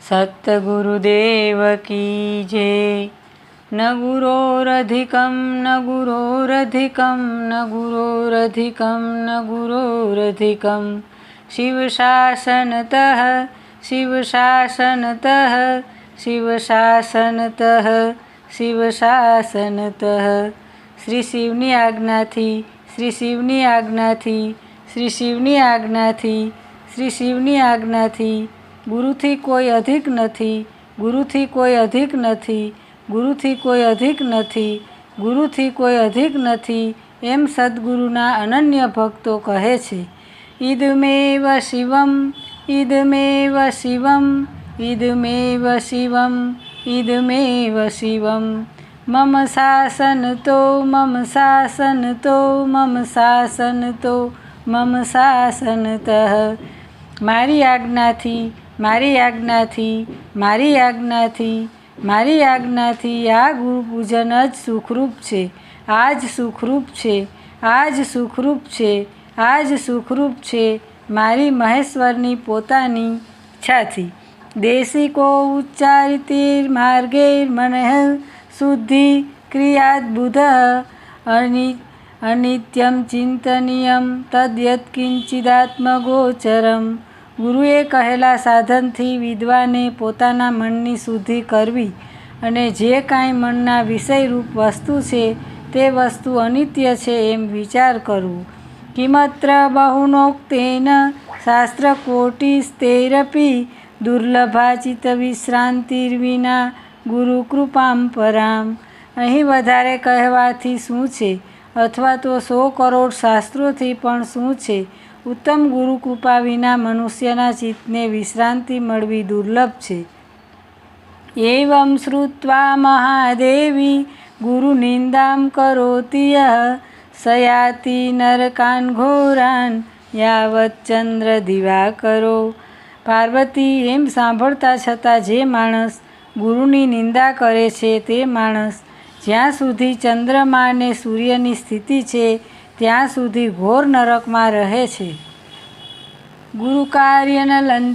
સતગુરુદેવ કી જય ન ગુરોરધિકમ ન ગુરોરધિકમ ન ગુરોરધિકમ ન ગુરોરધિકમ શિવશાસનતઃ શિવશાસનતઃ શિવશાસનતઃ શિવશાસનતઃ શ્રી શિવની આજ્ઞાથી શ્રી શિવની આજ્ઞાથી શ્રી શિવની આજ્ઞાથી શ્રી શિવની આજ્ઞાથી ગુરુથી કોઈ અધિક નથી, ગુરુથી કોઈ અધિક નથી, ગુરુથી કોઈ અધિક નથી, ગુરુથી કોઈ અધિક નથી, એમ સદગુરુના અનન્ય ભક્તો કહે છે. ઈદમેવ શિવમ ઈદમેવ શિવમ ઈદમેવ શિવમ ઈદમેવ શિવમ. મમ શાસન તો, મમ શાસન તો, મમ શાસન તો, મમ શાસનતઃ મારી આજ્ઞાથી મારી આજ્ઞાથી મારી આજ્ઞાથી મારી આજ્ઞાથી આ ગુરુપૂજન જ સુખરૂપ છે. આ જ સુખરૂપ છે. આ જ સુખરૂપ છે. આ જ સુખરૂપ છે. મારી મહેશ્વરની પોતાની ઈચ્છાથી દેશિકો ઉચ્ચારિતિર માર્ગેર મનઃ શુદ્ધિ ક્રિયાદબુધ અનિ, અનિત્યમ ચિંતનીયમ તદ્યત કિંચિદાત્મગોચરમ. ગુરુએ કહેલા સાધનથી વિદ્વાને પોતાના મનની શુદ્ધિ કરવી અને જે કાંઈ મનના વિષયરૂપ વસ્તુ છે તે વસ્તુ અનિત્ય છે એમ વિચાર કરવું. કિમત્ર બહુનોક્તેન શાસ્ત્રકોટિસ્તૈરપી દુર્લભાચિત વિશ્રાંતિર્વિના ગુરુકૃપામ પરામ. અહીં વધારે કહેવાથી શું છે? અથવા તો સો કરોડ શાસ્ત્રોથી પણ શું છે? ઉત્તમ ગુરુ કૃપા વિના મનુષ્યના ચિત્તને વિશ્રાંતિ મળવી દુર્લભ છે. એવં શ્રુત્વા મહાદેવી, ગુરુ નિંદામ કરોતિ યઃ, સયાતિ નરકાન ઘોરાન, યાવત ચંદ્ર દિવા કરો પાર્વતી એમ સાંભળતા છતાં જે માણસ ગુરુની નિંદા કરે છે તે માણસ જ્યાં સુધી ચંદ્રમા અને સૂર્યની સ્થિતિ છે ત્યાં સુધી ઘોર નરકમાં રહે છે. ગુરુ કાર્યના ન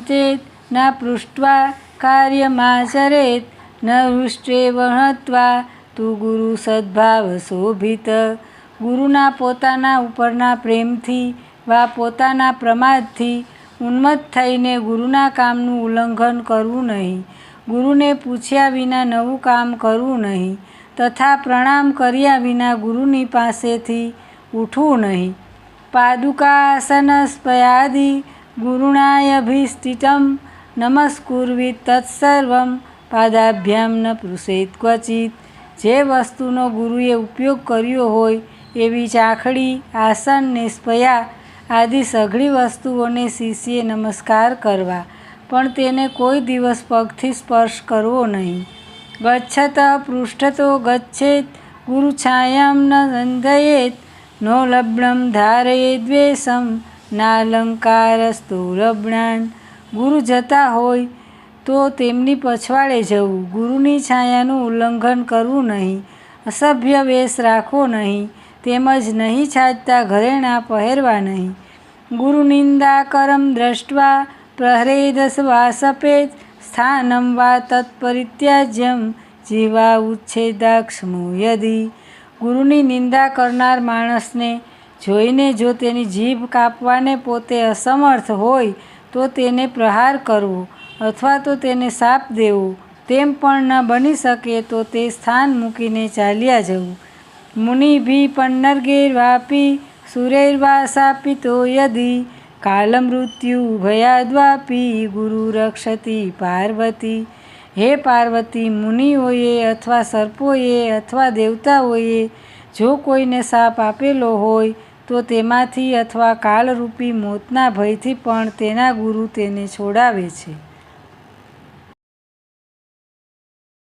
ના પૃષ્ઠવા, કાર્યમાં ચરેત, ન વૃષ્ટે વહત્વા, તું ગુરુ સદ્ભાવ શોભિત. ગુરુના પોતાના ઉપરના પ્રેમથી, વા પોતાના પ્રમાદથી ઉન્મત્ત થઈને ગુરુના કામનું ઉલ્લંઘન કરવું નહીં. ગુરુને પૂછ્યા વિના નવું કામ કરવું નહીં. તથા પ્રણામ કર્યા વિના ગુરુની પાસેથી ઉઠવું નહીં. પાદુકાસનસ્પયાદિ ગુરુણાયભિષ્ટિતમ નમસ્કુર્વિત તત્સર્વમ પાદાભ્યામ ન પૃષેત ક્વચિત. જે વસ્તુનો ગુરુએ ઉપયોગ કર્યો હોય એવી ચાખડી, આસન ને સ્પયા આદિ સઘળી વસ્તુઓને શિષ્યે નમસ્કાર કરવા, પણ તેને કોઈ દિવસ પગથી સ્પર્શ કરવો નહીં. ગચ્છત પૃષ્ઠતો ગચ્છેત ગુરુછાયામ ન સંધયેત નો લબ્ણમ ધારયે દ્વેષમ નાલંકારસ્તો લબ્ણાન ગુરુ જતા હોય તો તેમની પછવાડે જવું। ગુરુની છાયાનું ઉલ્લંઘન કરવું નહીં। અસભ્ય વેશ રાખવો નહીં। તેમજ નહીં છાજતા ઘરેણાં પહેરવા નહીં। ગુરુ નિંદા કરમ દ્રષ્ટવા પ્રહરેદસ વાસપેત સ્થાનમ વા તત્પરિત્યાજ્યમ, જીવા ઉચ્છેદાક્ષમો યદી। ગુરુની નિંદા કરનાર માણસને જોઈને જો તેની જીભ કાપવાને પોતે અસમર્થ હોય, તો તેને પ્રહાર કરવો અથવા તો તેને સાપ દેવો. તેમ પણ ન બની શકે તો તે સ્થાન મૂકીને ચાલ્યા જવું. મુનિભી પન્નર્ગેર્વાપી સુરેર્વાસાપિતો યદી. કાલમૃત્યુ ભયાદ્વાપી, ગુરુ રક્ષતી પાર્વતી. હે પાર્વતી મુનિઓએ અથવા સર્પોએ અથવા દેવતાઓએ, જો કોઈને સાપ આપેલો હોય, તો તેમાંથી અથવા કાળરૂપી મોતના ભયથી પણ તેના ગુરુ તેને છોડાવે છે.